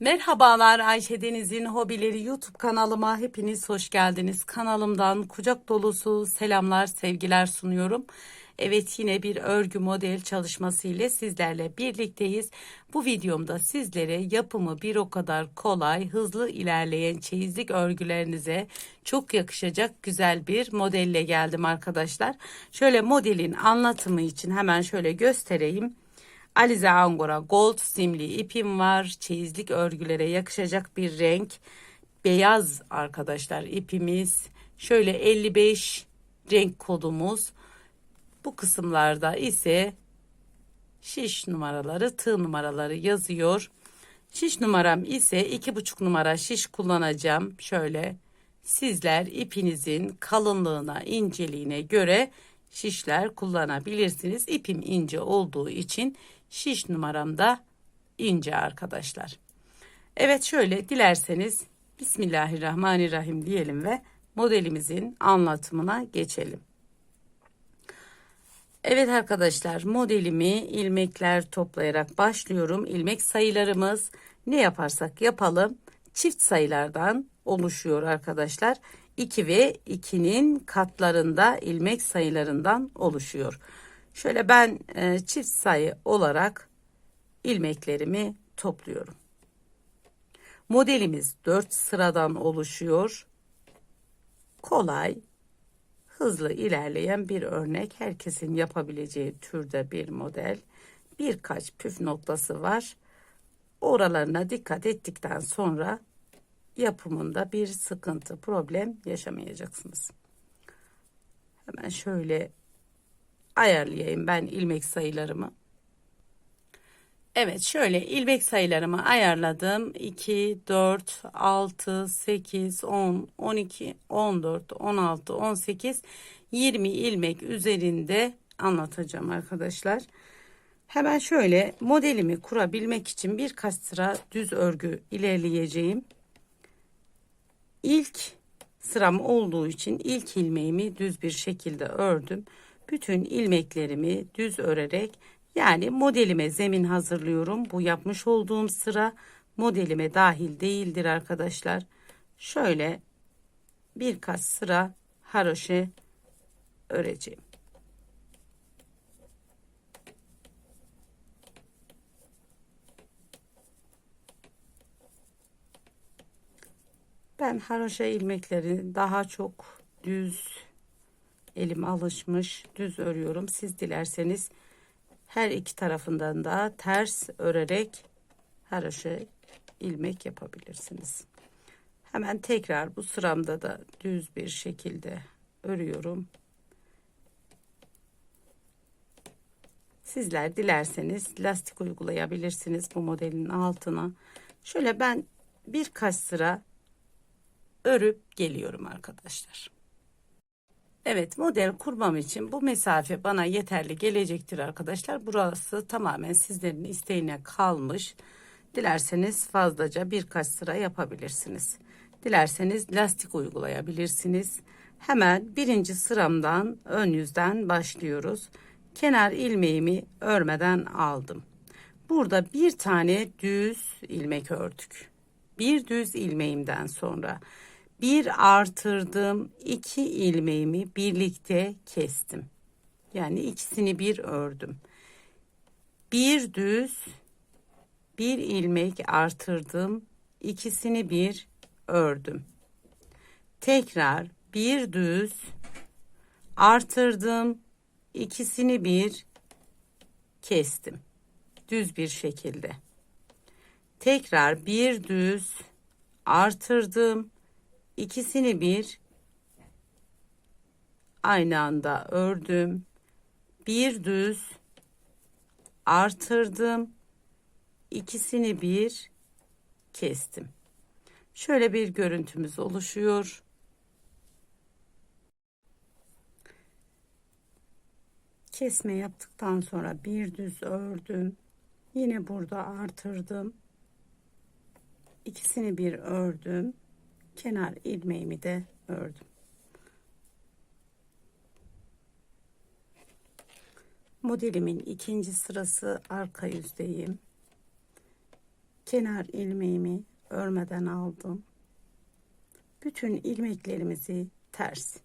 Merhabalar Ayşe Deniz'in Hobileri YouTube kanalıma hepiniz hoş geldiniz. Kanalımdan kucak dolusu selamlar, sevgiler sunuyorum. Evet yine bir örgü model çalışması ile sizlerle birlikteyiz. Bu videomda sizlere yapımı bir o kadar kolay, hızlı ilerleyen çeyizlik örgülerinize çok yakışacak güzel bir modelle geldim arkadaşlar. Şöyle modelin anlatımı için hemen şöyle göstereyim. Alize Angora Gold simli ipim var. Çeyizlik örgülere yakışacak bir renk. Beyaz arkadaşlar ipimiz. Şöyle 55 renk kodumuz. Bu kısımlarda ise şiş numaraları, tığ numaraları yazıyor. Şiş numaram ise iki buçuk numara şiş kullanacağım. Şöyle sizler ipinizin kalınlığına, inceliğine göre şişler kullanabilirsiniz. İpim ince olduğu için şiş numaram da ince arkadaşlar. Evet şöyle dilerseniz Bismillahirrahmanirrahim diyelim ve modelimizin anlatımına geçelim. Evet arkadaşlar modelimi ilmekler toplayarak başlıyorum. İlmek sayılarımız ne yaparsak yapalım çift sayılardan oluşuyor arkadaşlar. 2 ve 2'nin katlarında ilmek sayılarından oluşuyor. Şöyle ben e, çift sayı olarak ilmeklerimi topluyorum. Modelimiz 4 sıradan oluşuyor. Kolay, hızlı ilerleyen bir örnek. Herkesin yapabileceği türde bir model. Birkaç püf noktası var. Oralarına dikkat ettikten sonra yapımında bir sıkıntı, problem yaşamayacaksınız. Hemen şöyle ayarlayayım ben ilmek sayılarımı. Evet şöyle ilmek sayılarımı ayarladım. 2, 4, 6, 8, 10, 12, 14, 16, 18, 20 ilmek üzerinde anlatacağım arkadaşlar. Hemen şöyle modelimi kurabilmek için birkaç sıra düz örgü ilerleyeceğim. İlk sıram olduğu için ilk ilmeğimi düz bir şekilde ördüm. Bütün ilmeklerimi düz örerek yani modelime zemin hazırlıyorum. Bu yapmış olduğum sıra modelime dahil değildir arkadaşlar. Şöyle birkaç sıra haroşe öreceğim. Ben haroşa ilmekleri daha çok düz elim alışmış düz örüyorum. Siz dilerseniz her iki tarafından da ters örerek haroşa ilmek yapabilirsiniz. Hemen tekrar bu sıramda da düz bir şekilde örüyorum. Sizler dilerseniz lastik uygulayabilirsiniz bu modelin altına. Şöyle ben birkaç sıra örüp geliyorum arkadaşlar. Evet model kurmam için bu mesafe bana yeterli gelecektir arkadaşlar. Burası tamamen sizlerin isteğine kalmış. Dilerseniz fazlaca birkaç sıra yapabilirsiniz. Dilerseniz lastik uygulayabilirsiniz. Hemen birinci sıramdan ön yüzden başlıyoruz. Kenar ilmeğimi örmeden aldım. Burada bir tane düz ilmek ördük. Bir düz ilmeğimden sonra bir artırdım iki ilmeğimi birlikte kestim. Yani ikisini bir ördüm. Bir düz bir ilmek artırdım ikisini bir ördüm. Tekrar bir düz artırdım ikisini bir kestim. Düz bir şekilde. Tekrar bir düz artırdım ikisini bir aynı anda ördüm. Bir düz artırdım. ikisini bir kestim. Şöyle bir görüntümüz oluşuyor. Kesme yaptıktan sonra bir düz ördüm. Yine burada artırdım. İkisini bir ördüm kenar ilmeğimi de ördüm. Modelimin ikinci sırası arka yüzdeyim. kenar ilmeğimi örmeden aldım. Bütün ilmeklerimizi ters.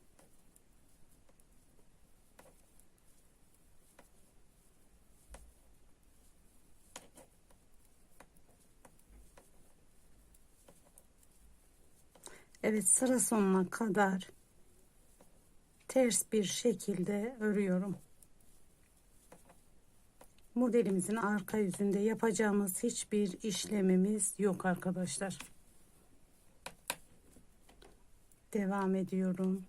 Evet sıra sonuna kadar ters bir şekilde örüyorum. Modelimizin arka yüzünde yapacağımız hiçbir işlemimiz yok arkadaşlar. Devam ediyorum.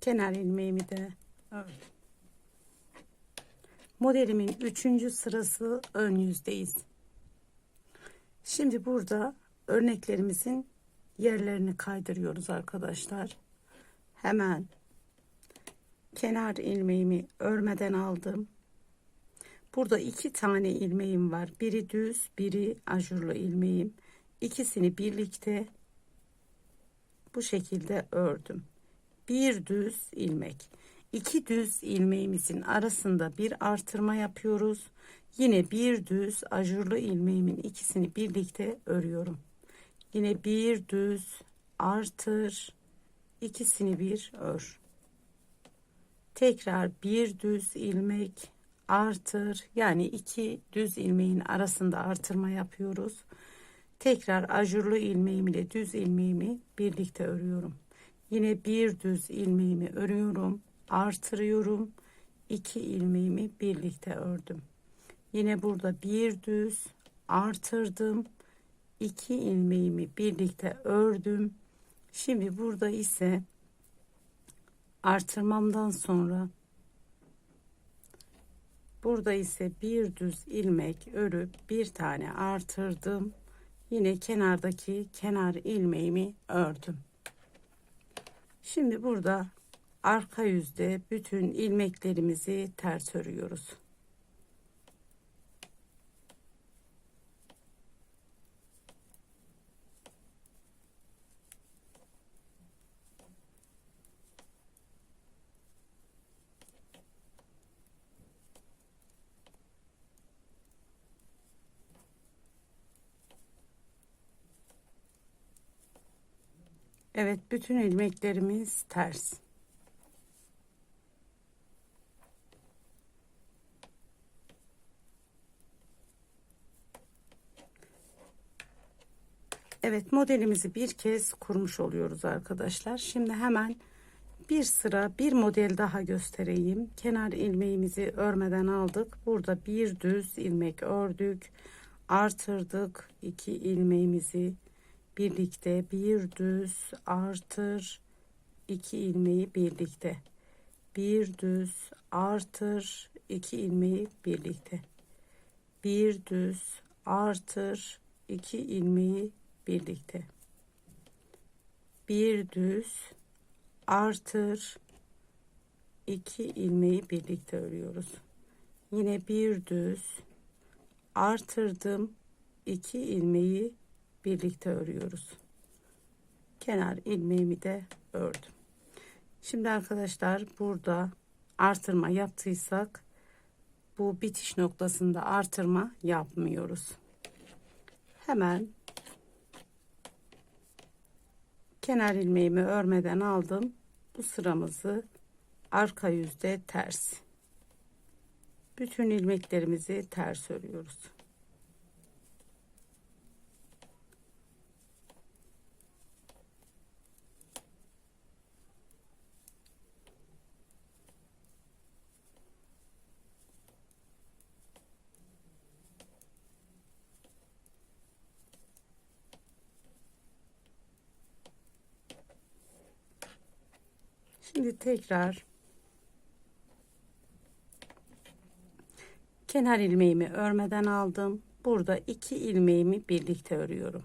Kenar ilmeğimi de ördüm. Modelimin üçüncü sırası ön yüzdeyiz. Şimdi burada örneklerimizin yerlerini kaydırıyoruz arkadaşlar. Hemen kenar ilmeğimi örmeden aldım. Burada iki tane ilmeğim var. Biri düz, biri ajurlu ilmeğim. İkisini birlikte bu şekilde ördüm. Bir düz ilmek. İki düz ilmeğimizin arasında bir artırma yapıyoruz. Yine bir düz ajurlu ilmeğimin ikisini birlikte örüyorum. Yine bir düz artır ikisini bir ör. Tekrar bir düz ilmek artır yani iki düz ilmeğin arasında artırma yapıyoruz. Tekrar ajurlu ilmeğim ile düz ilmeğimi birlikte örüyorum. Yine bir düz ilmeğimi örüyorum, artırıyorum. iki ilmeğimi birlikte ördüm. Yine burada bir düz artırdım. İki ilmeğimi birlikte ördüm. Şimdi burada ise artırmamdan sonra burada ise bir düz ilmek örüp bir tane artırdım. Yine kenardaki kenar ilmeğimi ördüm. Şimdi burada arka yüzde bütün ilmeklerimizi ters örüyoruz Evet bütün ilmeklerimiz ters. Evet modelimizi bir kez kurmuş oluyoruz arkadaşlar. Şimdi hemen bir sıra bir model daha göstereyim. Kenar ilmeğimizi örmeden aldık. Burada bir düz ilmek ördük. Artırdık iki ilmeğimizi birlikte bir düz artır. İki ilmeği birlikte. Bir düz artır. İki ilmeği birlikte. Bir düz artır. İki ilmeği birlikte. Bir düz artır. İki ilmeği birlikte örüyoruz. Yine bir düz artırdım. İki ilmeği birlikte örüyoruz. Kenar ilmeğimi de ördüm. Şimdi arkadaşlar burada artırma yaptıysak bu bitiş noktasında artırma yapmıyoruz. Hemen kenar ilmeğimi örmeden aldım. Bu sıramızı arka yüzde ters. Bütün ilmeklerimizi ters örüyoruz. Şimdi tekrar kenar ilmeğimi örmeden aldım. Burada iki ilmeğimi birlikte örüyorum.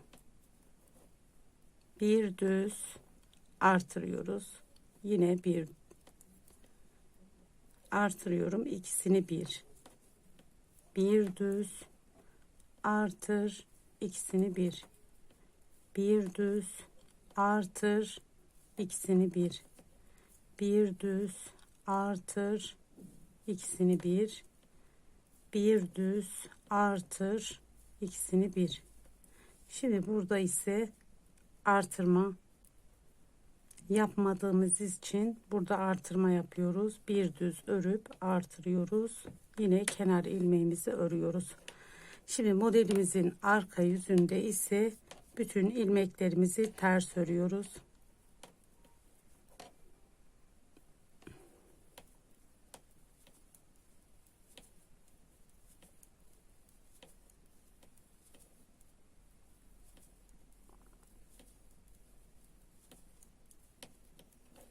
Bir düz artırıyoruz. Yine bir artırıyorum. ikisini bir. Bir düz artır ikisini bir. Bir düz artır ikisini bir bir düz artır ikisini bir bir düz artır ikisini bir. Şimdi burada ise artırma yapmadığımız için burada artırma yapıyoruz. Bir düz örüp artırıyoruz. Yine kenar ilmeğimizi örüyoruz. Şimdi modelimizin arka yüzünde ise bütün ilmeklerimizi ters örüyoruz.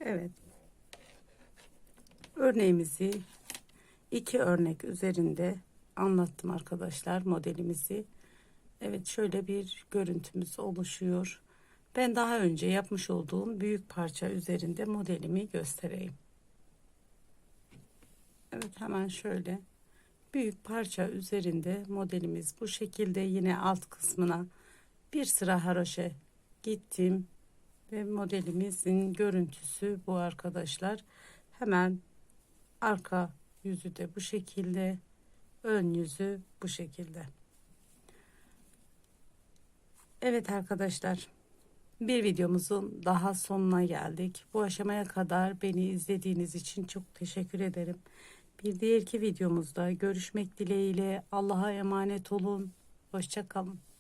Evet. Örneğimizi iki örnek üzerinde anlattım arkadaşlar modelimizi. Evet şöyle bir görüntümüz oluşuyor. Ben daha önce yapmış olduğum büyük parça üzerinde modelimi göstereyim. Evet hemen şöyle büyük parça üzerinde modelimiz bu şekilde yine alt kısmına bir sıra haroşa gittim ve modelimizin görüntüsü bu arkadaşlar. Hemen arka yüzü de bu şekilde, ön yüzü bu şekilde. Evet arkadaşlar, bir videomuzun daha sonuna geldik. Bu aşamaya kadar beni izlediğiniz için çok teşekkür ederim. Bir diğerki videomuzda görüşmek dileğiyle Allah'a emanet olun. Hoşçakalın.